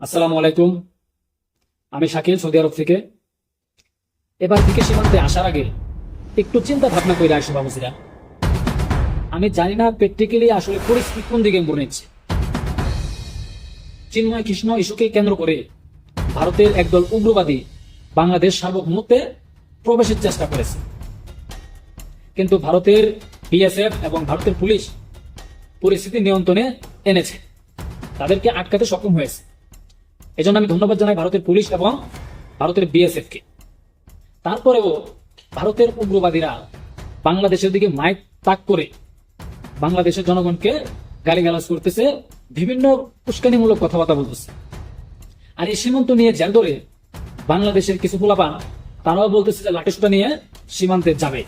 আসসালামু আলাইকুম। আমি শাকিল, সৌদি আরব থেকে। এবার থেকে সীমান্তে আসার আগে একটু চিন্তা ভাবনা করে আসো বাবুসিরা আমি জানি না প্র্যাকটিক্যালি আসলে পরিস্থিতি কোন দিকে মোড় নিচ্ছে চিন্ময় কৃষ্ণ ইস্যুকে কেন্দ্র করে ভারতের একদল উগ্রবাদী বাংলাদেশ সার্বভৌমত্বে প্রবেশের চেষ্টা করেছে। কিন্তু ভারতের বিএসএফ এবং ভারতের পুলিশ পরিস্থিতি নিয়ন্ত্রণে এনেছে। তাদেরকে আটকাতে সক্ষম হয়েছে। এজন্য আমি ধন্যবাদ জানাই ভারতের পুলিশ এবং ভারতের বিএসএফ কে তারপরেও ভারতের উগ্রবাদীরা বাংলাদেশের দিকে মাইক তাক করে বাংলাদেশের জনগণকে গালিগালাজ করতেছে, বিভিন্ন উস্কানিমূলক কথাবার্তা বলতেছে। আর এই সীমান্ত নিয়ে জেল ধরে বাংলাদেশের কিছু পোলাপান, তারাও বলতেছে যে লাঠিসুটা নিয়ে সীমান্তে যাবে।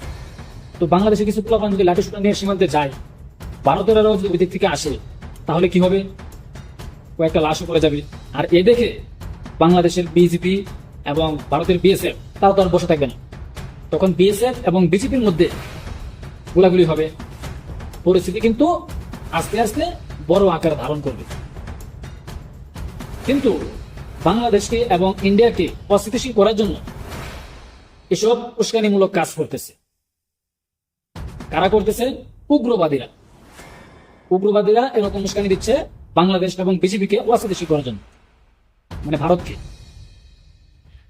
তো বাংলাদেশের কিছু পোলাপান যদি লাঠিসুটা নিয়ে সীমান্তে যায় ভারতেরও যদি ওই দিক থেকে আসে, তাহলে কি হবে? কয়েকটা লাশও পড়ে যাবে। আর এ দেখে বাংলাদেশের বিজেপি এবং ভারতের বিএসএফ তাও তো আর বসে থাকবে না। তখন বিএসএফ এবং বিজেপির মধ্যে গোলাগুলি হবে। পরিস্থিতি কিন্তু আস্তে আস্তে বড় আকার ধারণ করবে। কিন্তু বাংলাদেশকে এবং ইন্ডিয়াকে অস্থিতিশীল করার জন্য এসব উস্কানিমূলক কাজ করতেছে। কারা করতেছে? উগ্রবাদীরা। উগ্রবাদীরা এরকম উস্কানি দিচ্ছে বাংলাদেশ এবং বিজেপিকে অস্থিতিশীল করার জন্য মানে ভারতকে।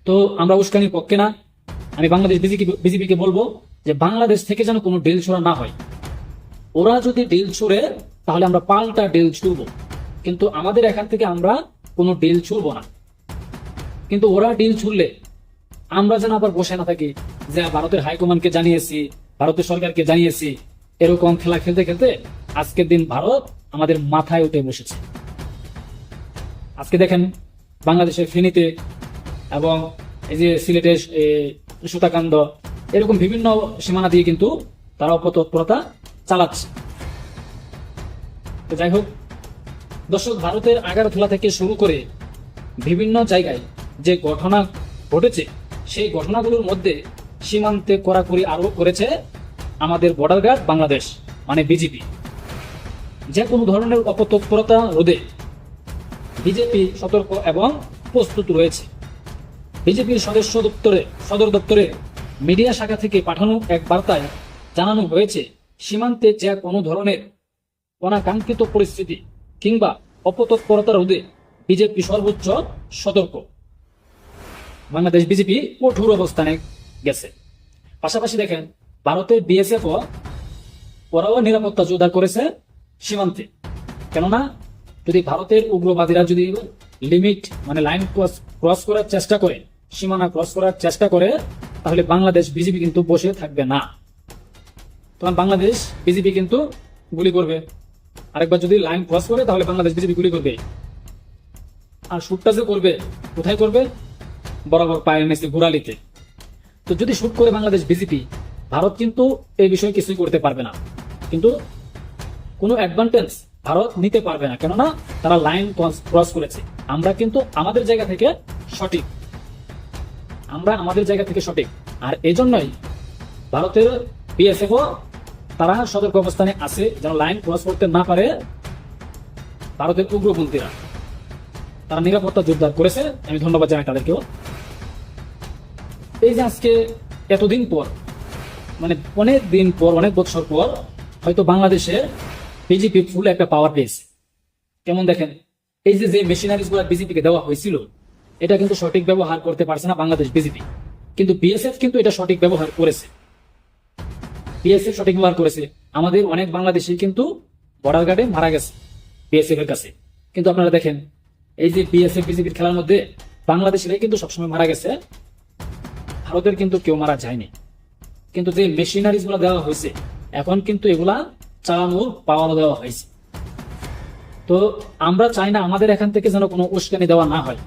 তো আমরা উস্কানির পক্ষে না। আমি বাংলাদেশ বিজেপিকে বলব যে বাংলাদেশ থেকে যেন কোনো ডিল ছোড়া না হয়। ওরা যদি ডিল ছুড়ে, তাহলে আমরা পাল্টা ডিল ছুড়বো। কিন্তু আমাদের এখান থেকে আমরা কোনো ডিল ছুড়বো না। কিন্তু ওরা ডিল ছুড়লে আমরা যেন আবার বসে না থাকি, যে ভারতের হাইকমান্ডকে জানিয়েছি, ভারতের সরকারকে জানিয়েছি, এরকম খেলা খেলতে খেলতে আজকের দিন ভারত আমাদের মাথায় উঠে বসেছে। আজকে দেখেন বাংলাদেশের ফেনীতে এবং এই যে সিলেটের সুতাকান্দ, এরকম বিভিন্ন সীমানা দিয়ে কিন্তু তারা অপতৎপরতা চালাচ্ছে। যাই হোক, দর্শক, ভারতের আগারথোলা থেকে শুরু করে বিভিন্ন জায়গায় যে ঘটনা ঘটেছে, সেই ঘটনাগুলোর মধ্যে সীমান্তে কড়াকড়ি আরোপ করেছে আমাদের বর্ডার গার্ড বাংলাদেশ মানে বিজেপি। যে কোনো ধরনের অপতৎপরতা রোধে বিজেপি সতর্ক এবং প্রস্তুত রয়েছে। বিজেপির সদস্য দপ্তরে, সদর দপ্তরে মিডিয়া শাখা থেকে পাঠানো এক বার্তায় জানানো হয়েছে, সীমান্তে যে কোনো ধরনের অনাকাঙ্ক্ষিত পরিস্থিতি কিংবা অপতৎপরতা রোধে বিজেপি সর্বোচ্চ সতর্ক। বাংলাদেশ বিজেপি কঠোর অবস্থানে গেছে। পাশাপাশি দেখেন ভারতের বিএসএফ ওরাও নিরাপত্তা জোরদার করেছে। সীমান্তে। কেননা, যদি ভারতের উগ্রবাদীরা যদি লিমিট মানে লাইন ক্রস ক্রস করার চেষ্টা করে, সীমানা ক্রস করার চেষ্টা করে, তাহলে বাংলাদেশ বিজেপি কিন্তু বসে থাকবে না। তখন বাংলাদেশ বিজেপি কিন্তু গুলি করবে। আরেকবার যদি লাইন ক্রস করে, তাহলে বাংলাদেশ বিজেপি গুলি করবে। আর শুটটা যে করবে, কোথায় করবে? বরাবর পায়ের নিচে গোড়ালিতে তো যদি শুট করে বাংলাদেশ বিজেপি ভারত কিন্তু এই বিষয়ে কিছুই করতে পারবে না। কিন্তু কোনো অ্যাডভান্টেজ ভারত নিতে পারবে না। কেননা তারা লাইন ক্রস করেছে। আমরা কিন্তু আমাদের জায়গা থেকে সঠিক। আমরা আমাদের জায়গা থেকে সঠিক। আর এই জন্যই ভারতের বিএসএফ তারা সতর্ক অবস্থানে আছে, যেন লাইন ক্রস করতে না পারে ভারতের উগ্রপন্থীরা। তারা নিরাপত্তা জোরদার করেছে। আমি ধন্যবাদ জানাই তাদেরকেও। এই যে আজকে এতদিন পর মানে অনেক দিন পর, অনেক বছর পর, হয়তো বাংলাদেশে বিজেপি ফুল একটা পাওয়ার পেয়েছে। কেমন দেখেন? এই যে যে মেশিনারিজগুলো বিজেপিকে দেওয়া হয়েছিল, এটা কিন্তু সঠিক ব্যবহার করতে পারছে না বাংলাদেশ বিজেপি কিন্তু বিএসএফ কিন্তু এটা সঠিক ব্যবহার করেছে। বিএসএফ সঠিক ব্যবহার করেছে। আমাদের অনেক বাংলাদেশি কিন্তু বর্ডার গার্ডে মারা গেছে বিএসএফ এর কাছে। কিন্তু আপনারা দেখেন, এই যে বিএসএফ বিজেপির খেলার মধ্যে বাংলাদেশিরাই কিন্তু সবসময় মারা গেছে। ভারতের কিন্তু কেউ মারা যায়নি। কিন্তু যে মেশিনারিজগুলো দেওয়া হয়েছে, এখন কিন্তু এগুলা দেওয়া হয়েছে। তো আমরা চাই না আমাদের এখান থেকে যেন কোনো উস্কানি দেওয়া না হয়।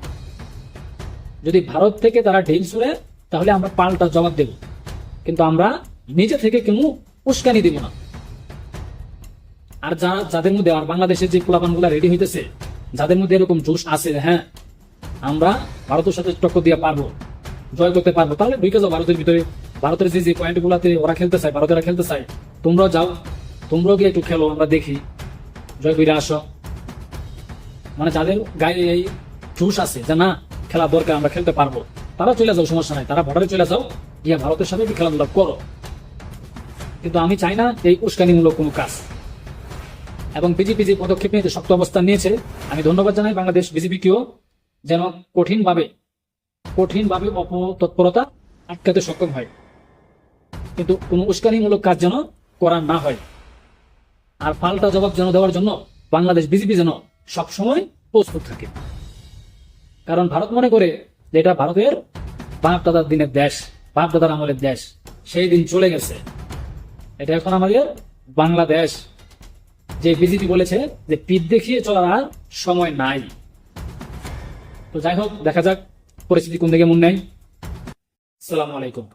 যদি ভারত থেকে তারা ঢিল ছুড়ে, তাহলে আমরা পাল্টা জবাব দেব। কিন্তু আমরা নিজে থেকে কোনো উস্কানি দিব না। আর যাদের মধ্যে, আর বাংলাদেশের যে পোলাপানগুলা রেডি হইতেছে, যাদের মধ্যে এরকম জোশ আছে হ্যাঁ আমরা ভারতের সাথে টক্কর দিয়ে পারব, জয় করতে পারব। তাহলে ভারতের ভিতরে। ভারতের যে যে পয়েন্ট গুলাতে ওরা খেলতে চায়, ভারতেরা খেলতে চায়, তোমরাও যাও। তোমরাও গিয়ে একটু খেলো, আমরা দেখি। জয় করে আসো। মানে যাদের গায়ে এই জোশ আছে, যে না, খেলা দরকার, আমরা খেলতে পারব। তারা চলে যাও, সমস্যা নাই। তারা বর্ডারে চলে যাও, গিয়া ভারতের সাথে একটু খেলাধুলা করো। কিন্তু আমি চাই না এই উস্কানিমূলক কোনো কাজ। এবং বিজেপি যে পদক্ষেপ নিয়েছে, শক্ত অবস্থান নিয়েছে, আমি ধন্যবাদ জানাই বাংলাদেশ বিজেপিকেও, যেন কঠিনভাবে কঠিনভাবে অপতৎপরতা আটকাতে সক্ষম হয়। কিন্তু কোনো উস্কানিমূলক কাজ যেন করা না হয়। আর পাল্টা জবাব যেন দেওয়ার জন্য বাংলাদেশ বিজেপি যেন সবসময় প্রস্তুত থাকে। কারণ ভারত মনে করে যে এটা ভারতের বাপ দাদার দিনের দেশ বাপ দাদার আমলের দেশ, সেই দিন চলে গেছে। এটা এখন আমাদের বাংলাদেশ। যে বিজেপি বলেছে যে পিঠ দেখিয়ে চলার আর সময় নাই। তো যাই হোক, দেখা যাক পরিস্থিতি কোন দিকে মন নেয়। সালাম আলাইকুম।